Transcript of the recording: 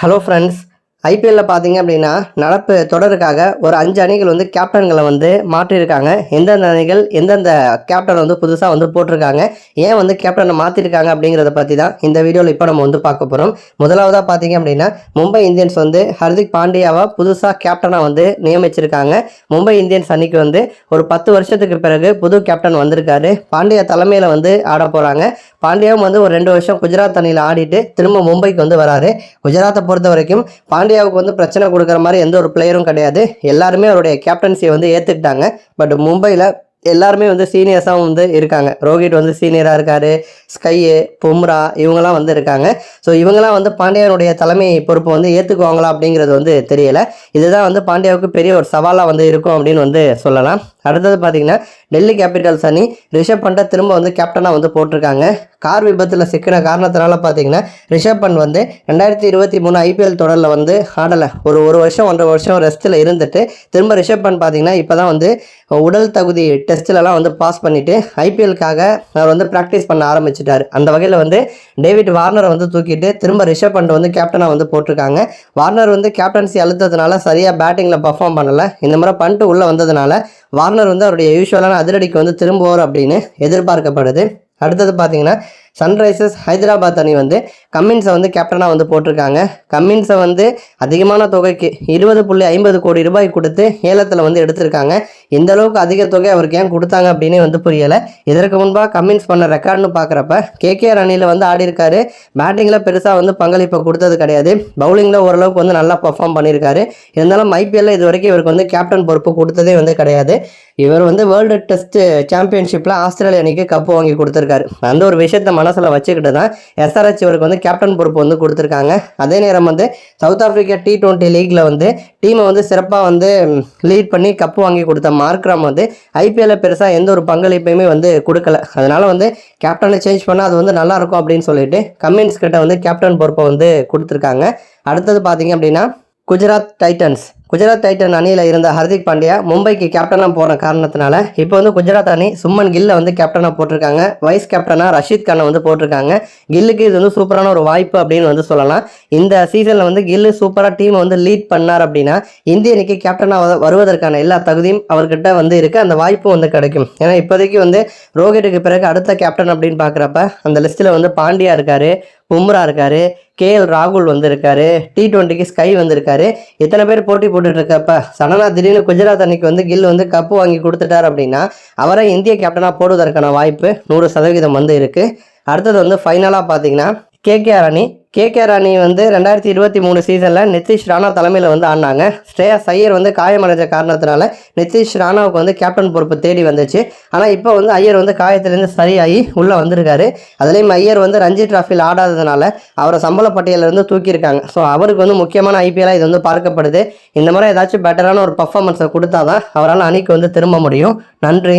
Hello friends ஐபிஎல்ல பார்த்தீங்க அப்படின்னா நடப்பு தொடருக்காக ஒரு அஞ்சு அணிகள் வந்து கேப்டன்களை வந்து மாற்றிருக்காங்க எந்தெந்த அணிகள் எந்தெந்த கேப்டன் வந்து புதுசாக வந்து போட்டிருக்காங்க ஏன் வந்து கேப்டனை மாற்றிருக்காங்க அப்படிங்கிறத பற்றி தான் இந்த வீடியோவில் இப்போ நம்ம வந்து பார்க்க போகிறோம் முதலாவதாக பார்த்தீங்க அப்படின்னா மும்பை இந்தியன்ஸ் வந்து ஹர்திக் பாண்டியாவை புதுசாக கேப்டனாக வந்து நியமிச்சிருக்காங்க. மும்பை இந்தியன்ஸ் அணிக்கு வந்து ஒரு பத்து வருஷத்துக்கு பிறகு புது கேப்டன் வந்திருக்காரு. பாண்டியா தலைமையில் வந்து ஆட போகிறாங்க பாண்டியாவும் வந்து ஒரு ரெண்டு வருஷம் குஜராத் அணியில் ஆடிட்டு திரும்ப மும்பைக்கு வந்து வராரு. குஜராத்தை பொறுத்த வரைக்கும் பாண்டியாவுக்கு வந்து பிரச்சனை கொடுக்குற மாதிரி எந்த ஒரு பிளேயரும் கிடையாது. எல்லாருமே அவருடைய கேப்டன்சியை வந்து ஏற்றுக்கிட்டாங்க பட் மும்பையில் எல்லாருமே வந்து சீனியர்ஸாகவும் வந்து இருக்காங்க. ரோஹித் வந்து சீனியராக இருக்காரு. ஸ்கையு பும்ரா இவங்கெல்லாம் வந்து இருக்காங்க. ஸோ இவங்கெல்லாம் வந்து பாண்டியானுடைய தலைமை பொறுப்பை வந்து ஏற்றுக்குவாங்களா அப்படிங்கிறது வந்து தெரியல. இதுதான் வந்து பாண்டியாவுக்கு பெரிய ஒரு சவாலாக வந்து இருக்கும் அப்படின்னு வந்து சொல்லலாம். அடுத்தது பார்த்தீங்கன்னா டெல்லி கேபிட்டல்ஸ் அணி ரிஷப் பண்டை திரும்ப வந்து கேப்டனாக வந்து போட்டிருக்காங்க. கார் விபத்தில் சிக்கின காரணத்தினால பார்த்தீங்கன்னா ரிஷப் பண்ட் வந்து ரெண்டாயிரத்தி இருபத்தி மூணு ஐபிஎல் தொடரில் வந்து ஆடலை. ஒரு ஒரு வருஷம் ஒன்றரை வருஷம் ரெஸ்ட்டில் இருந்துட்டு திரும்ப ரிஷப் பண்ட் பார்த்தீங்கன்னா இப்போ தான் வந்து உடல் தகுதி டெஸ்ட்லலாம் வந்து பாஸ் பண்ணிவிட்டு ஐபிஎலுக்காக அவர் வந்து ப்ராக்டிஸ் பண்ண ஆரம்பிச்சிட்டார். அந்த வகையில் வந்து டேவிட் வார்னரை வந்து தூக்கிட்டு திரும்ப ரிஷப் பண்ட் வந்து கேப்டனாக வந்து போட்டிருக்காங்க. வார்னர் வந்து கேப்டன்சி அழுத்ததுனால சரியாக பேட்டிங்கில் பர்ஃபார்ம் பண்ணலை. இந்த முறை பண்ட்டு உள்ளே வந்ததுனால வார்னர் வந்து அவருடைய யூஸ்வலான அதிரடிக்கு வந்து திரும்புவார் அப்படின்னு எதிர்பார்க்கப்படுது. அடுத்தது பார்த்தீங்கன்னா சன்ரைசர்ஸ் ஹைதராபாத் அணி வந்து கம்மின்ஸை வந்து கேப்டனாக வந்து போட்டிருக்காங்க. கம்மின்ஸை வந்து அதிகமான தொகைக்கு இருபது புள்ளி ஐம்பது கோடி ரூபாய் கொடுத்து ஏலத்தில் வந்து எடுத்திருக்காங்க. இந்த அளவுக்கு அதிக தொகை அவருக்கு ஏன் கொடுத்தாங்க அப்படின்னு வந்து புரியலை. இதற்கு முன்பாக கம்மின்ஸ் பண்ண ரெக்கார்டுன்னு பார்க்குறப்ப கேகேஆர் அணியில் வந்து ஆடி இருக்காரு. பேட்டிங்கில் பெருசாக வந்து பங்களிப்பை கொடுத்தது கிடையாது. பவுலிங்கில் ஓரளவுக்கு வந்து நல்லா பர்ஃபார்ம் பண்ணியிருக்காரு இருந்தாலும் ஐபிஎல்ல இது வரைக்கும் இவருக்கு வந்து கேப்டன் பொறுப்பு கொடுத்ததே வந்து கிடையாது. இவர் வந்து வேர்ல்டு டெஸ்ட் சாம்பியன்ஷிப்பில் ஆஸ்திரேலிய அணிக்கு கப்பு வாங்கி கொடுத்துருக்காரு. அந்த ஒரு விஷயத்தை மனசில் வச்சுக்கிட்டு தான் எஸ்ஆர்ஹெச் இவருக்கு வந்து கேப்டன் பொறுப்பு வந்து கொடுத்துருக்காங்க. அதே நேரம் வந்து சவுத் ஆப்பிரிக்கா டி டுவெண்ட்டி லீக்ல வந்து டீமை வந்து சிறப்பாக வந்து லீட் பண்ணி கப்பு வாங்கி கொடுத்த மார்க்ராம் வந்து ஐபிஎல்ல பெருசாக எந்த ஒரு பங்களிப்பையுமே வந்து கொடுக்கல. அதனால வந்து கேப்டனை சேஞ்ச் பண்ணால் அது வந்து நல்லா இருக்கும் அப்படின்னு சொல்லிட்டு கம்மின்ஸ் கிட்ட வந்து கேப்டன் பொறுப்பை வந்து கொடுத்துருக்காங்க. அடுத்தது பார்த்தீங்க அப்படின்னா குஜராத் டைட்டன்ஸ் குஜராத் டைட்டன் அணியில் இருந்த ஹர்திக் பாண்டியா மும்பைக்கு கேப்டனாக போகிற காரணத்தினால இப்போ வந்து குஜராத் அணி சும்மன் கில்லை வந்து கேப்டனாக போட்டிருக்காங்க. வைஸ் கேப்டனாக ரஷீத் கானை வந்து போட்டிருக்காங்க. கில்லுக்கு இது வந்து சூப்பரான ஒரு வாய்ப்பு அப்படின்னு வந்து சொல்லலாம். இந்த சீசனில் வந்து கில்லு சூப்பராக டீமை வந்து லீட் பண்ணார் அப்படின்னா இந்திய அணிக்கு கேப்டனாக வருவதற்கான எல்லா தகுதியும் அவர்கிட்ட வந்து இருக்குது அந்த வாய்ப்பும் வந்து கிடைக்கும். ஏன்னா இப்போதைக்கு வந்து ரோஹிட்டுக்கு பிறகு அடுத்த கேப்டன் அப்படின்னு பார்க்குறப்ப அந்த லிஸ்ட்டில் வந்து பாண்டியா இருக்காரு பும்ரா இருக்காரு கேஎல் ராகுல் வந்திருக்காரு டி டுவெண்ட்டிக்கு ஸ்கை வந்திருக்காரு இத்தனை பேர் போட்டி போட்டு இருக்கப்ப சடனா திடீர்னு குஜராத் அன்னைக்கு வந்து கில் வந்து கப்பு வாங்கி கொடுத்துட்டார் அப்படின்னா அவரை இந்திய கேப்டனாக போடுவதற்கான வாய்ப்பு நூறு சதவீதம் வந்து இருக்கு. அடுத்தது வந்து ஃபைனலாக பார்த்தீங்கன்னா கேகேஆர் அணி கேகேஆர் அணி வந்து ரெண்டாயிரத்தி இருபத்தி மூணு சீசனில் நிதிஷ் ராணா தலைமையில் வந்து ஆடினாங்க. ஸ்ரேயா ஐயர் வந்து காயமடைஞ்ச காரணத்தினால நிதிஷ் ராணாவுக்கு வந்து கேப்டன் பொறுப்பு தேடி வந்துச்சு. ஆனால் இப்போ வந்து ஐயர் வந்து காயத்திலேருந்து சரியாகி உள்ளே வந்திருக்காரு. அதுலேயும் ஐயர் வந்து ரஞ்சி டிராஃபியில் ஆடாததுனால அவரை சம்பள பட்டியலிருந்து தூக்கியிருக்காங்க. ஸோ அவருக்கு வந்து முக்கியமான ஐபிஎல்லாக இது வந்து பார்க்கப்படுது. இந்த மாதிரி ஏதாச்சும் பெட்டரான ஒரு பர்ஃபார்மன்ஸை கொடுத்தா தான் அவரால் அணிக்கு வந்து திரும்ப முடியும். நன்றி.